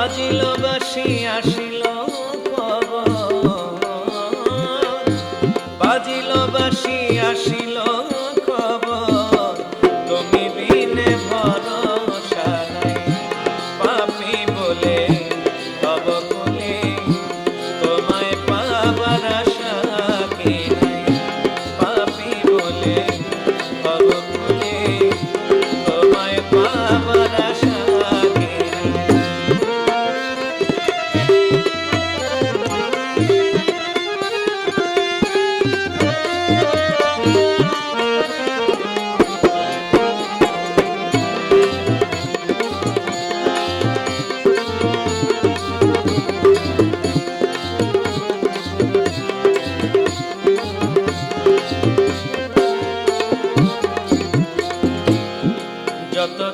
বাজিল বাসি আসিল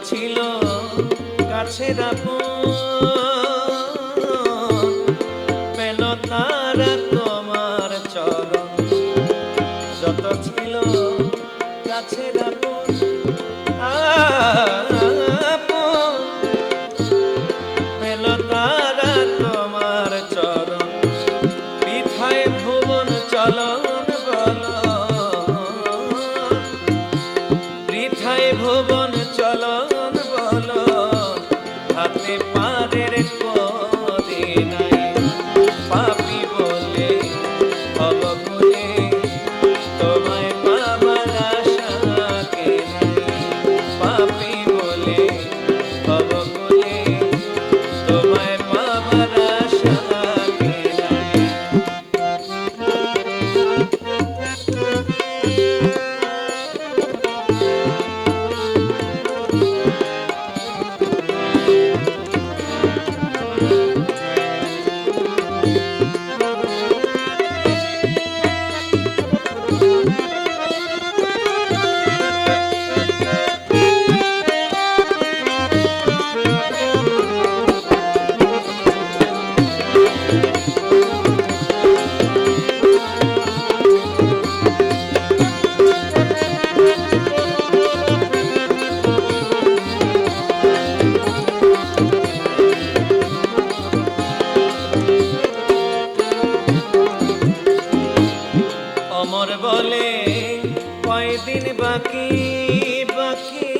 ছিল কাছে রাখো পেল তারা তোমার চরণ। যত ছিল কাছে রাখো পেল তারা তোমার চরণ। বিথায় ভুবন চলন বল বৃথায় ভুবন চলো বাকি বাকি